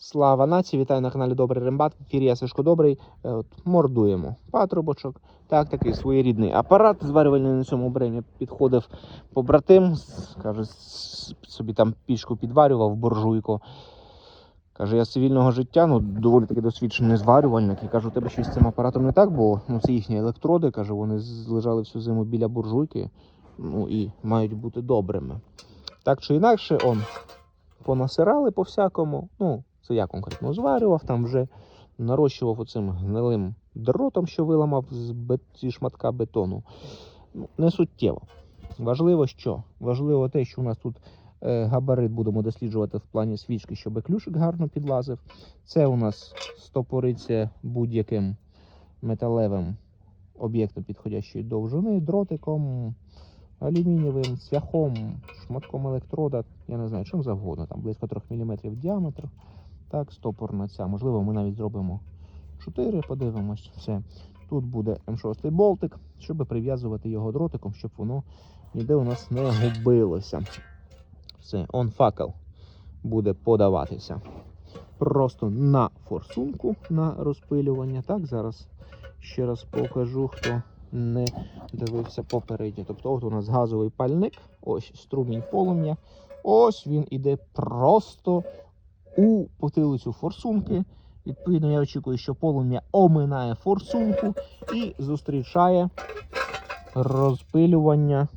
Слава нації, вітаю на каналі Добрий Рембат. В ефірі я Сашко Добрий. Е, От, мордуємо патрубочок. Так, такий своєрідний апарат зварювальний на цьому бремі. Підходив побратим, каже, собі там пічку підварював, буржуйку. Каже, я з цивільного життя, ну доволі таки досвідчений зварювальник. І кажу, у тебе щось з цим апаратом не так, бо ну, це їхні електроди. Каже, вони лежали всю зиму біля буржуйки. Ну і мають бути добрими. Так чи інакше, он понасирали по всякому. Ну, це я конкретно зварював, там вже нарощував оцим гнилим дротом, що виламав з, бет... зі шматка бетону. Ну, не суттєво. Важливо що? Важливо те, що у нас тут е, габарит будемо досліджувати в плані свічки, щоб ключик гарно підлазив. Це у нас стопориться будь-яким металевим об'єктом підходящої довжини, дротиком, алюмінієвим цвяхом, шматком електрода, я не знаю, чим завгодно, там близько 3 мм діаметр. Так, стопорна ця. Можливо, ми навіть зробимо 4, подивимось. Все. Тут буде М6 болтик, щоб прив'язувати його дротиком, щоб воно ніде у нас не губилося. Все, он факел буде подаватися. Просто на форсунку на розпилювання. Так, зараз ще раз покажу, хто не дивився попередньо. Тобто, от у нас газовий пальник, ось струмінь полум'я. Ось він іде просто у потилицю форсунки. Відповідно, я очікую, що полум'я оминає форсунку і зустрічає розпилювання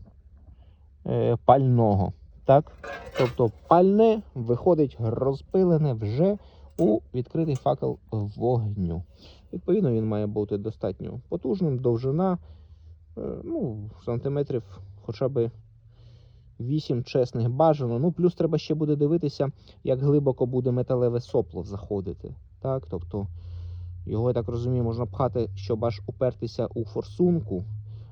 е, пального. Так? Тобто пальне виходить розпилене вже у відкритий факел вогню. Відповідно, він має бути достатньо потужним, довжина е, ну, сантиметрів хоча б 8 чесних бажано. Ну, плюс треба ще буде дивитися, як глибоко буде металеве сопло заходити. Так? Тобто його, я так розумію, можна пхати, щоб аж упертися у форсунку,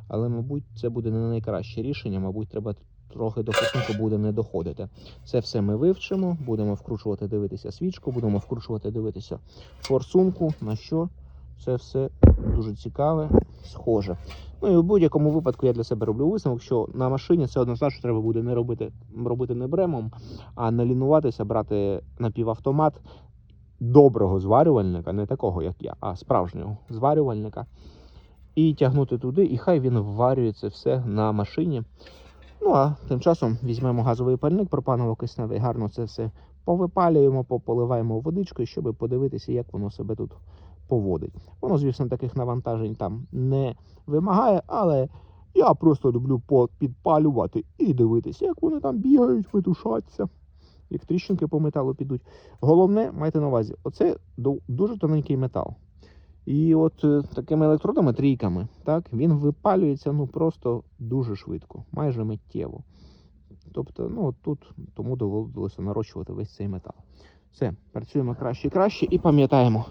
але, мабуть, це буде не найкраще рішення. Мабуть, треба трохи до форсунку буде не доходити. Це все ми вивчимо, будемо вкручувати, дивитися свічку, будемо вкручувати, дивитися форсунку, на що це все дуже цікаве, схоже. Ну і в будь-якому випадку я для себе роблю висновок, що на машині це однозначно треба буде не робити, робити не бремом, а не лінуватися, брати напівавтомат доброго зварювальника, не такого, як я, а справжнього зварювальника. І тягнути туди, і хай він вварює все на машині. Ну а тим часом візьмемо газовий пальник, пропаново-кисневий, гарно це все повипалюємо, пополиваємо водичкою, щоб подивитися, як воно себе тут поводить. Воно, звісно, таких навантажень там не вимагає, але я просто люблю підпалювати і дивитися, як вони там бігають, метушаться, як тріщинки по металу підуть. Головне, майте на увазі, оце дуже тоненький метал. І от е, такими електродами, трійками, так, він випалюється ну просто дуже швидко, майже миттєво. Тобто, ну тут тому доводилося нарощувати весь цей метал. Все, працюємо краще і краще і пам'ятаємо,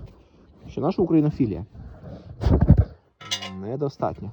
що наша українофілія недостатня.